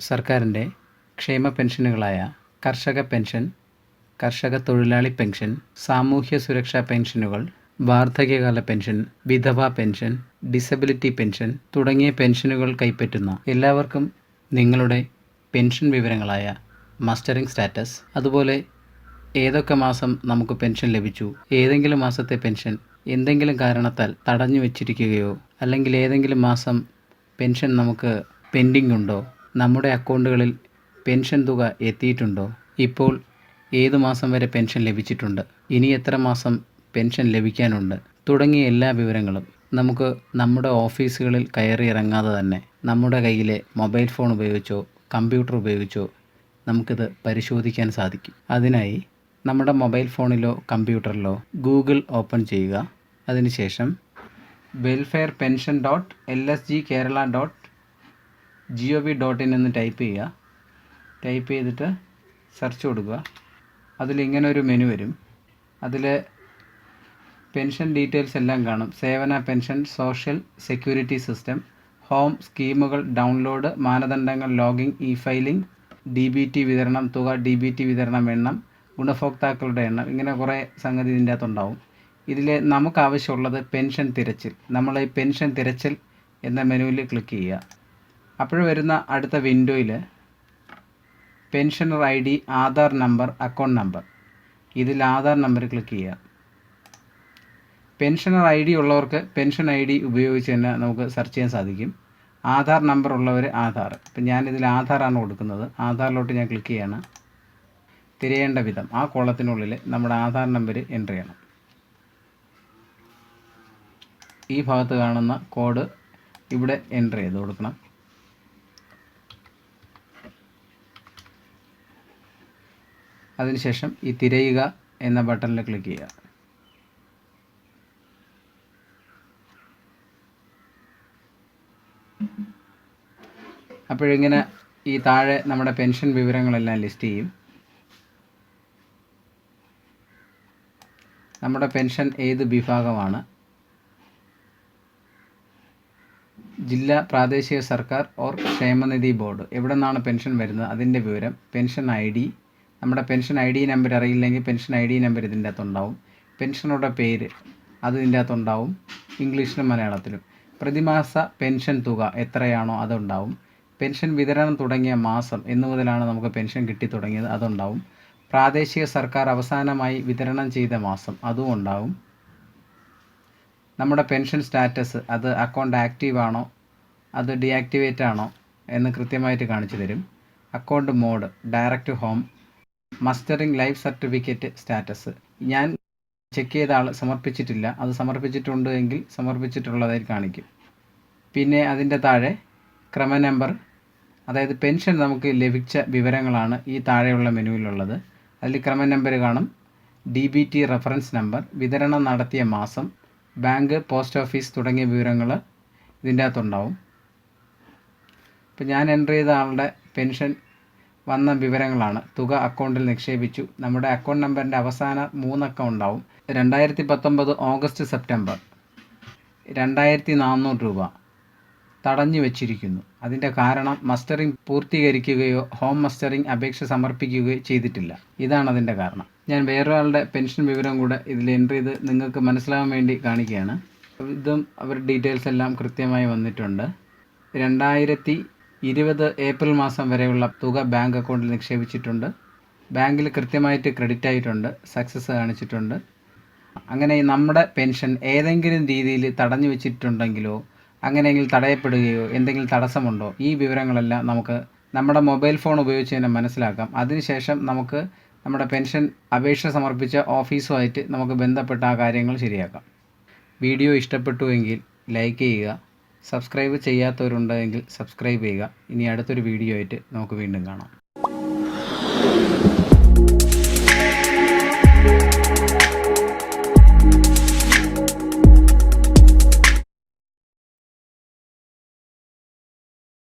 സർക്കാരിന്റെ ക്ഷേമ പെൻഷനുകളായ കർഷക പെൻഷൻ കർഷക തൊഴിലാളി പെൻഷൻ സാമൂഹ്യ സുരക്ഷാ പെൻഷനുകൾ വാർദ്ധക്യകാല പെൻഷൻ വിധവ പെൻഷൻ ഡിസബിലിറ്റി പെൻഷൻ തുടങ്ങിയ പെൻഷനുകൾ കൈപ്പറ്റുന്ന. എല്ലാവർക്കും നിങ്ങളുടെ പെൻഷൻ വിവരങ്ങളായ മസ്റ്ററിംഗ് സ്റ്റാറ്റസ് അതുപോലെ ഏതൊക്കെ മാസം നമുക്ക് പെൻഷൻ ലഭിച്ചു ഏതെങ്കിലും മാസത്തെ പെൻഷൻ എന്തെങ്കിലും കാരണത്താൽ തടഞ്ഞു വച്ചിരിക്കുകയോ അല്ലെങ്കിൽ ഏതെങ്കിലും മാസം പെൻഷൻ നമുക്ക് പെൻഡിംഗ് ഉണ്ടോ നമ്മുടെ അക്കൗണ്ടുകളിൽ പെൻഷൻ തുക എത്തിയിട്ടുണ്ടോ? ഇപ്പോൾ ഏത് മാസം വരെ പെൻഷൻ ലഭിച്ചിട്ടുണ്ട്? ഇനി എത്ര മാസം പെൻഷൻ ലഭിക്കാനുണ്ട്? തുടങ്ങിയ എല്ലാ വിവരങ്ങളും നമുക്ക് നമ്മുടെ ഓഫീസുകളിൽ കയറി ഇറങ്ങാതെ തന്നെ നമ്മുടെ കയ്യിലെ മൊബൈൽ ഫോൺ ഉപയോഗിച്ചോ കമ്പ്യൂട്ടർ ഉപയോഗിച്ചോ നമുക്കിത് പരിശോധിക്കാൻ സാധിക്കും. അതിനായി നമ്മുടെ മൊബൈൽ ഫോണിലോ കമ്പ്യൂട്ടറിലോ ഗൂഗിൾ ഓപ്പൺ ചെയ്യുക. അതിനുശേഷം welfare pension dot L S G Kerala dot G O V dot in എന്ന് ടൈപ്പ് ചെയ്യുക. ടൈപ്പ് ചെയ്തിട്ട് സെർച്ച് കൊടുക്കുക. അതിലിങ്ങനെ ഒരു മെനു വരും. അതിൽ പെൻഷൻ ഡീറ്റെയിൽസ് എല്ലാം കാണും. Sevana pension social security system home സ്കീമുകൾ ഡൗൺലോഡ് മാനദണ്ഡങ്ങൾ logging e filing D B T വിതരണം തുക ഡി ബി ടി വിതരണം എണ്ണം ഗുണഭോക്താക്കളുടെ എണ്ണം ഇങ്ങനെ കുറേ സംഗതി ഇതിന്റെ അകത്തുണ്ടാവും ഇതിൽ നമുക്ക് ആവശ്യമുള്ളത് പെൻഷൻ തിരച്ചിൽ. നമ്മൾ ഈ പെൻഷൻ തിരച്ചിൽ എന്ന മെനുവിൽ ക്ലിക്ക് ചെയ്യുക. അപ്പോൾ വരുന്ന അടുത്ത വിൻഡോയിൽ pensioner I D Aadhaar number account number. ഇതിൽ ആധാർ നമ്പർ ക്ലിക്ക് ചെയ്യുക. പെൻഷനർ ഐ ഡി ഉള്ളവർക്ക് പെൻഷൻ ഐ ഡി ഉപയോഗിച്ച് തന്നെ നമുക്ക് സെർച്ച് ചെയ്യാൻ സാധിക്കും. ആധാർ നമ്പർ ഉള്ളവർ ആധാർ. ഇപ്പം ഞാനിതിൽ ആധാറാണ് കൊടുക്കുന്നത്. ആധാറിലോട്ട് ഞാൻ ക്ലിക്ക് ചെയ്യണം. തിരയേണ്ട വിധം ആ കോളത്തിനുള്ളിൽ നമ്മുടെ ആധാർ നമ്പർ എന്റർ ചെയ്യണം. ഈ ഭാഗത്ത് കാണുന്ന കോഡ് ഇവിടെ എന്റർ ചെയ്ത് കൊടുക്കണം. അതിനുശേഷം ഈ തിരയുക എന്ന ബട്ടണിൽ ക്ലിക്ക് ചെയ്യുക. അപ്പോഴിങ്ങനെ ഈ താഴെ നമ്മുടെ പെൻഷൻ വിവരങ്ങളെല്ലാം ലിസ്റ്റ് ചെയ്യും. നമ്മുടെ പെൻഷൻ ഏത് വിഭാഗമാണ്? ജില്ലാ പ്രാദേശിക സർക്കാർ ഓർ ക്ഷേമനിധി ബോർഡ്. എവിടെ നിന്നാണ് പെൻഷൻ വരുന്നത്? അതിന്റെ വിവരം പെൻഷൻ ഐ ഡി നമ്മുടെ പെൻഷൻ ഐ ഡി നമ്പർ അറിയില്ലെങ്കിൽ പെൻഷൻ ഐ ഡി നമ്പർ ഇതിന്റെ അകത്തുണ്ടാവും. പെൻഷനുടെ പേര് അത് ഇതിന്റെ അകത്തുണ്ടാവും. ഇംഗ്ലീഷിലും മലയാളത്തിലും. പ്രതിമാസ പെൻഷൻ തുക എത്രയാണോ അതുണ്ടാവും. പെൻഷൻ വിതരണം തുടങ്ങിയ മാസം എന്നു മുതലാണ് നമുക്ക് പെൻഷൻ കിട്ടി തുടങ്ങിയത് അതുണ്ടാവും. പ്രാദേശിക സർക്കാർ അവസാനമായി വിതരണം ചെയ്ത മാസം അതും ഉണ്ടാവും. നമ്മുടെ പെൻഷൻ സ്റ്റാറ്റസ് അത് അക്കൗണ്ട് ആക്റ്റീവ് ആണോ? അത് ഡിആക്ടിവേറ്റ് ആണോ? എന്ന് കൃത്യമായിട്ട് കാണിച്ചു തരും. Account mode direct home mustering life certificate status. ഞാൻ ചെക്ക് ചെയ്ത ആൾ സമർപ്പിച്ചിട്ടില്ല. അത് സമർപ്പിച്ചിട്ടുണ്ട് എങ്കിൽ സമർപ്പിച്ചിട്ടുള്ളതായി കാണിക്കും. പിന്നെ അതിന്റെ താഴെ ക്രമ നമ്പർ അതായത് പെൻഷൻ നമുക്ക് ലഭിച്ച വിവരങ്ങളാണ് ഈ താഴെയുള്ള മെനുവിലുള്ളത്. അതിൽ ക്രമ നമ്പർ കാണും. D B T reference number വിതരണം നടത്തിയ മാസം ബാങ്ക് പോസ്റ്റ് ഓഫീസ് തുടങ്ങിയ വിവരങ്ങൾ ഇതിന്റെ അകത്തുണ്ടാവും. ഇപ്പം ഞാൻ എന്റർ ചെയ്ത ആളുടെ പെൻഷൻ വന്ന വിവരങ്ങളാണ്. തുക അക്കൗണ്ടിൽ നിക്ഷേപിച്ചു. നമ്മുടെ അക്കൗണ്ട് നമ്പറിന്റെ അവസാന മൂന്നക്കം ഉണ്ടാവും. രണ്ടായിരത്തി പത്തൊമ്പത് ഓഗസ്റ്റ് സെപ്റ്റംബർ. രണ്ടായിരത്തി നാനൂറ് രൂപ തടഞ്ഞു വച്ചിരിക്കുന്നു. അതിന്റെ കാരണം മസ്റ്ററിംഗ് പൂർത്തീകരിക്കുകയോ ഹോം മസ്റ്ററിംഗ് അപേക്ഷ സമർപ്പിക്കുകയോ ചെയ്തിട്ടില്ല. ഇതാണ് അതിന്റെ കാരണം. ഞാൻ വേറൊരാളുടെ പെൻഷൻ വിവരം കൂടെ ഇതിൽ എന്റർ ചെയ്ത് നിങ്ങൾക്ക് മനസ്സിലാവാൻ വേണ്ടി കാണിക്കുകയാണ്. ഇതും അവർ ഡീറ്റെയിൽസ് എല്ലാം കൃത്യമായി വന്നിട്ടുണ്ട്. രണ്ടായിരത്തി ഇരുപത് ഏപ്രിൽ മാസം വരെയുള്ള തുക ബാങ്ക് അക്കൗണ്ടിൽ നിക്ഷേപിച്ചിട്ടുണ്ട്. ബാങ്കിൽ കൃത്യമായിട്ട് ക്രെഡിറ്റ് ആയിട്ടുണ്ട് സക്സസ് കാണിച്ചിട്ടുണ്ട്. അങ്ങനെ നമ്മുടെ പെൻഷൻ ഏതെങ്കിലും രീതിയിൽ തടഞ്ഞു വെച്ചിട്ടുണ്ടെങ്കിലോ അങ്ങനെയെങ്കിൽ തടയപ്പെടുകയോ എന്തെങ്കിലും തടസ്സമുണ്ടോ ഈ വിവരങ്ങളെല്ലാം നമുക്ക് നമ്മുടെ മൊബൈൽ ഫോൺ ഉപയോഗിച്ച് തന്നെ മനസ്സിലാക്കാം. അതിനുശേഷം നമുക്ക് നമ്മുടെ പെൻഷൻ അപേക്ഷ സമർപ്പിച്ച ഓഫീസുമായിട്ട് നമുക്ക് ബന്ധപ്പെട്ട ആ കാര്യങ്ങൾ ശരിയാക്കാം. വീഡിയോ ഇഷ്ടപ്പെട്ടുവെങ്കിൽ ലൈക്ക് ചെയ്യുക സബ്സ്ക്രൈബ് ചെയ്യാത്തവരുണ്ടെങ്കിൽ സബ്സ്ക്രൈബ് ചെയ്യുക. ഇനി അടുത്തൊരു വീഡിയോ ആയിട്ട് നമുക്ക് വീണ്ടും കാണാം.